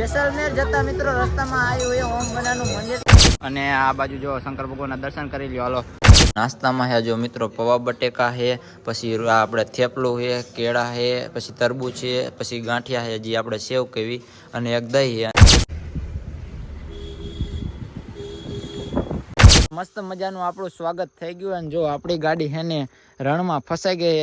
જેસલમેર જતા મિત્રો રસ્તામાં આવ્યું એ ઓમ બનાનું મંદિર. અને આ બાજુ જો શંકર ભગવાનના દર્શન કરી લ્યો હાલો. નાસ્તામાં હે જો મિત્રો પવા બટેકા હે પછી આપણે થેપલું હે કેળા હે પછી તરબૂચ છે પછી ગાંઠિયા હે જે આપણે સેવ કેવી અને એક દહીં હે. મસ્ત મજાનું આપણું સ્વાગત થઈ ગયું અને જો આપણી ગાડી હે ને રણમાં ફસાઈ ગઈ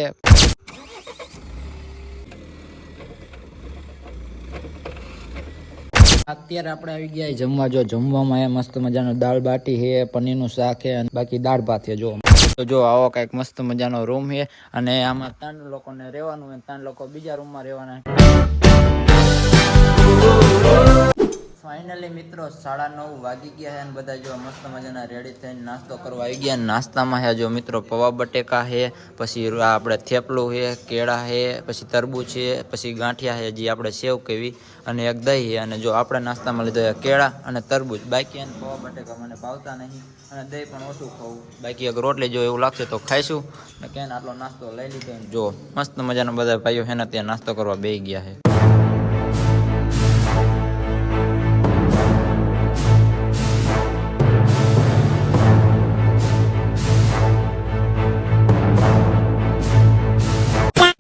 અત્યારે આપણે આવી ગયા જમવા. જો જમવામાં એ મસ્ત મજાનો દાળ બાટી છે, પનીરનું શાક છે અને બાકી દાળ ભાત છે, જો. જો આવો કંઈક મસ્ત મજાનો રૂમ છે અને આમાં ત્રણ લોકોને રહેવાનું હોય ત્રણ લોકો બીજા રૂમમાં રહેવાના. ફાઇનલી મિત્રો સાડા નવ વાગી ગયા છે અને બધા જો મસ્ત મજાના રેડી થઈને નાસ્તો કરવા આવી ગયા. નાસ્તામાં છે જો મિત્રો પૌવા બટેકા છે પછી આપણે થેપલું છે કેળા છે પછી તરબૂચ છે પછી ગાંઠિયા છે જે આપણે સેવ કેવી અને એક દહીં છે અને જો આપણે નાસ્તામાં લીધો કેળા અને તરબૂચ. બાકી એને પૌવા બટેકા મને ભાવતા નહીં અને દહીં પણ ઓછું ખાવું. બાકી એક રોટલી જો એવું લાગશે તો ખાઈશું. ને કેને આટલો નાસ્તો લઈ લીધો જો મસ્ત મજાના બધા ભાઈઓ છે ને ત્યાં નાસ્તો કરવા બેસી ગયા છે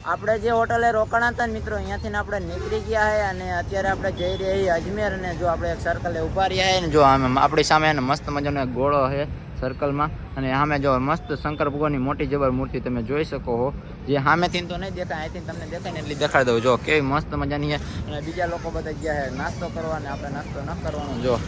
આપણે જે હોટલે રોકાણા હતા મિત્રો અહીંયાથી ને આપણે નીકળી ગયા છે અને અત્યારે આપણે જઈ રહ્યા છીએ અજમેર અને જો આપણે એક સર્કલે ઊભા રહ્યા છે ને જો આમ આપણી સામે મસ્ત મજાનો એક ગોળો છે સર્કલમાં અને સામે જો મસ્ત શંકર ભગવાનની મોટી જબર મૂર્તિ તમે જોઈ શકો હો. જે સામેથી તો નહીં દેખાય, અહીંથી તમને દેખાય ને એટલી દેખાડી દઉં. જો કેવી મસ્ત મજાની છે અને બીજા લોકો બધા ગયા છે નાસ્તો કરવા ને આપણે નાસ્તો ન કરવાનો. જો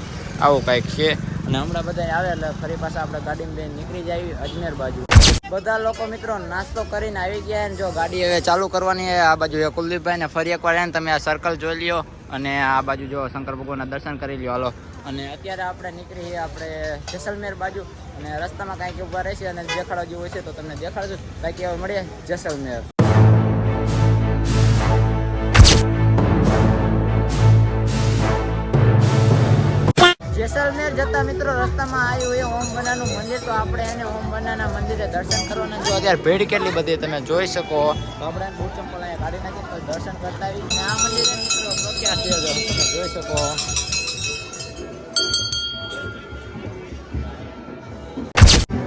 આવું કંઈક છે. અને હમણાં બધા આવે એટલે ફરી પાછા આપણે ગાડીમાં લઈને નીકળી જાય અજમેર બાજુ. બધા લોકો મિત્રો નાસ્તો કરીને આવી ગયા અને જો ગાડી હવે ચાલુ કરવાની આ બાજુ કુલદીપભાઈ ને ફરી એકવાર એને તમે આ સર્કલ જોઈ લ્યો અને આ બાજુ જો શંકર ભગવાનના દર્શન કરી લ્યો. હાલો. અને અત્યારે આપણે નીકળીએ આપણે જેસલમેર બાજુ અને રસ્તામાં કાંઈક ઊભા રહેશે અને દેખાડવા જેવું હોય છે તો તમને દેખાડજો બાકી હવે મળીએ જેસલમેર. જેસલમેર જતા મિત્રો રસ્તામાં આવ્યું એ ઓમ બનાનું મંદિર તો આપણે એને ઓમ બનાના મંદિરે દર્શન કરવાના જો અત્યારે ભીડ કેટલી બધી તમે જોઈ શકો. તો આપણે એને બૂટ ચંપલ અહીંયા કાઢી નાખી તો દર્શન કરતા આવી આ મંદિરે મિત્રો પ્રખ્યાત છે તમે જોઈ શકો.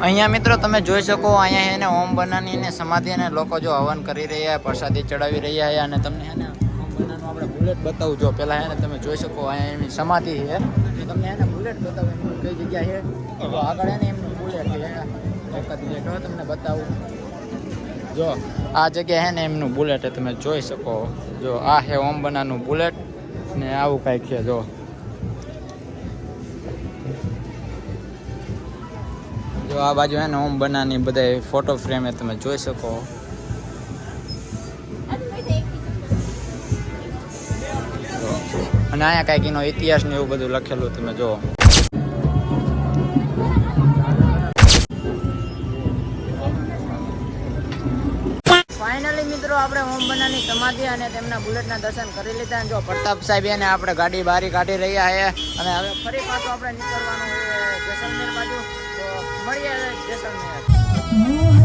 અહીંયા મિત્રો તમે જોઈ શકો અહીંયા એને ઓમ બનાની ને સમાધિ અને લોકો જો હવન કરી રહ્યા પ્રસાદી ચડાવી રહ્યા છે. અને તમને હે ને ઓમ બનાનું આપણે બુલેટ બતાવું. જો પેલા હે ને તમે જોઈ શકો અહીંયા એની સમાધિ છે. તમને એને બુલેટ બતાવું કઈ જગ્યા છે? તો આગળ એને એમનું બુલેટ છે એક તમને બતાવું. જો, આ જગ્યા હે ને એમનું બુલેટ તમે જોઈ શકો. જો, આ છે ઓમ બનાનું બુલેટ ને આવું કાંઈક છે, જો. જો, આ બાજુ હે ને ઓમ બનાની બધા ફોટો ફ્રેમ એ તમે જોઈ શકો. અને અહીંયા કાંઈક એનો ઇતિહાસ ને એવું બધું લખેલું તમે જો ફાઇનલી મિત્રો, આપણે ઓમ બનાની સમાધિ અને તેમના બુલેટના દર્શન કરી લીધા અને જો પ્રતાપ સાહેબ એને આપણે ગાડી બારી કાઢી રહ્યા છે અને હવે ફરી પાછું આપણે નીકળવાનું જેસલમેર બાજુ. મળીએ જેસલમેર.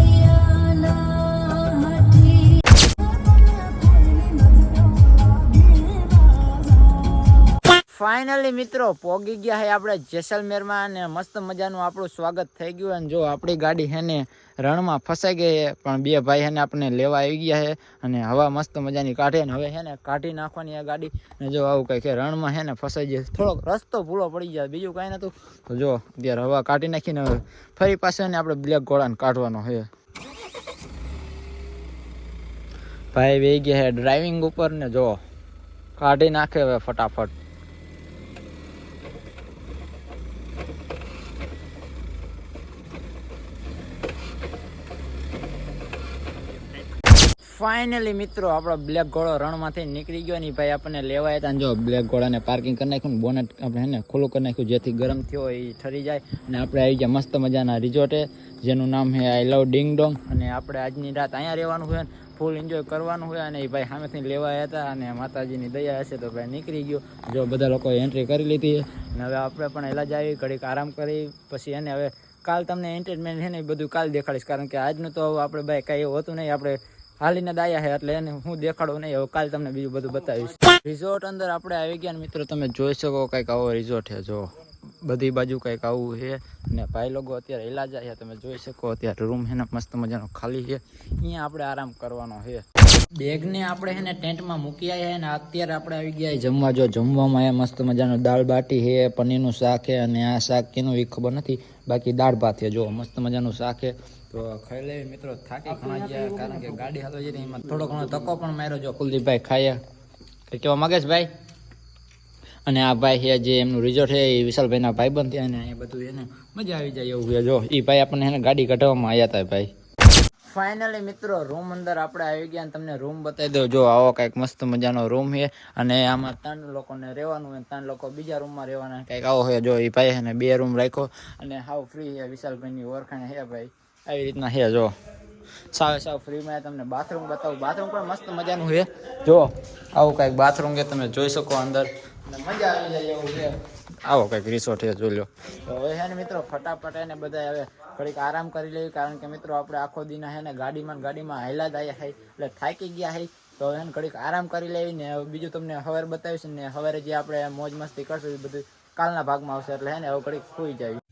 ફાઇનલી મિત્રો, પોગી ગયા હે આપણે જેસલમેરમાં અને મસ્ત મજાનું આપણું સ્વાગત થઈ ગયું અને જો આપણી ગાડી હે ને રણમાં ફસાઈ ગઈ છે પણ બે ભાઈ હેને આપણને લેવા આવી ગયા છે અને હવા મસ્ત મજાની કાઢે ને હવે હેને કાઢી નાખવાની આ ગાડી ને જો આવું કંઈક રણમાં હેને ફસાઈ જાય થોડોક રસ્તો ભૂલો પડી જાય, બીજું કાંઈ નહોતું તો જો, અત્યારે હવા કાઢી નાખીને હવે ફરી પાછો ને આપણે બ્લેક ઘોડાને કાઢવાનો છે ભાઈ વે ગયા છે ડ્રાઇવિંગ ઉપર ને જો, કાઢી નાખે હવે ફટાફટ. ફાઇનલી મિત્રો, આપણો બ્લેક ઘોડો રણમાંથી નીકળી ગયો ને ભાઈ આપણને લેવા હતા જો બ્લેક ઘોડાને પાર્કિંગ કરી નાખ્યું ને બોનેટ આપણે એને ખુલ્લું કરી નાખ્યું, જેથી ગરમ થયો એ ઠરી જાય. અને આપણે આવી ગયા મસ્ત મજાના રિઝોર્ટે જેનું નામ છે આઈ લવ ડિંગ ડોંગ અને આપણે આજની રાત અહીંયા રહેવાનું હોય ને ફૂલ એન્જોય કરવાનું હોય અને એ ભાઈ સામેથી લેવા હતા અને માતાજીની દયા હશે તો ભાઈ નીકળી ગયો. જો બધા લોકોએ એન્ટ્રી કરી લીધી અને હવે આપણે પણ એલા જ આવી, ઘડીક આરામ કરી, પછી એને હવે કાલ તમને એન્ટરટેનમેન્ટ છે ને એ બધું કાલ દેખાડીશ. કારણ કે આજનું તો આપણે ભાઈ કાંઈ હોતું નહીં, આપણે હાલીને દાયા છે એટલે એને હું દેખાડું નહીં, હવે કાલે તમને બીજું બધું બતાવીશ. રિઝોર્ટ અંદર આપણે આવી ગયા મિત્રો, તમે જોઈ શકો કંઈક આવો રિઝોર્ટ છે જો. બધી બાજુ કંઈક આવું છે ને ભાઈ લોકો અત્યારે ઈલાજા છે તમે જોઈ શકો અત્યારે રૂમ છે ને મસ્ત મજાનો, ખાલી છે અહીંયા આપણે આરામ કરવાનો છે બેગને આપણે હે ને ટેન્ટમાં મૂકી આવ્યા છે ને અત્યારે આપણે આવી ગયા જમવા. જો જમવામાં આવ્યા મસ્ત મજાનો દાળ બાટી છે પનીરનું શાક છે અને આ શાક કેનું એ ખબર નથી. બાકી દાળ ભાત છે જો મસ્ત મજાનું શાક છે. તો ખાઈ લે મિત્રો થાકી ઘણા ગયા કારણ કે ગાડી હાલો છે ને એમાં થોડો ઘણો તકો પણ માર્યો જો કુલદીપભાઈ ખાયા. કેવા માંગે છે ભાઈ? અને આ ભાઈ છે જે એમનું રિઝોર્ટ છે એ વિશાલભાઈના ભાઈબંધ થયા અને અહીંયા બધું એને મજા આવી જાય એવું છે. જો એ ભાઈ આપણને એને ગાડી કઢાવવામાં આવ્યા હતા ભાઈ. ફાઇનલી મિત્રો રૂમ અંદર આપણે આવી ગયા અને તમને રૂમ બતાવી દઉં. જો, આવો કંઈક મસ્ત મજાનો રૂમ છે. અને આમાં ત્રણ લોકોને રહેવાનું હોય ત્રણ લોકો બીજા રૂમમાં રહેવાના કંઈક આવો હોય જો એ ભાઈ છે ને બે રૂમ રાખ્યો અને હાવ ફ્રી છે. વિશાલભાઈની ઓળખાણ છે, ભાઈ. આવી રીતના છે, જો. સાવ સાવ ફ્રીમાં તમને બાથરૂમ બતાવું. બાથરૂમ પણ મસ્ત મજાનું છે. જો, આવું કંઈક બાથરૂમ છે. તમે જોઈ શકો અંદર. અને મજા આવી જાય એવું છે. આવો કંઈક રિસોર્ટ છે, જોઈ લો. હવે છે ને મિત્રો, ફટાફટ એને બધા હવે ઘડીક આરામ કરી લેવી, કારણ કે મિત્રો આપણે આખો દિન હે ને ગાડીમાં ગાડીમાં હાયલા જ આવ્યા એટલે થાકી ગયા હે. તો એને ઘડીક આરામ કરી લેવી ને બીજું તમને સવારે બતાવીશ ને સવારે જે આપણે મોજ મસ્તી કરશું એ બધું કાલના ભાગમાં આવશે, એટલે હે ને હવે ઘડીક સુઈ જાય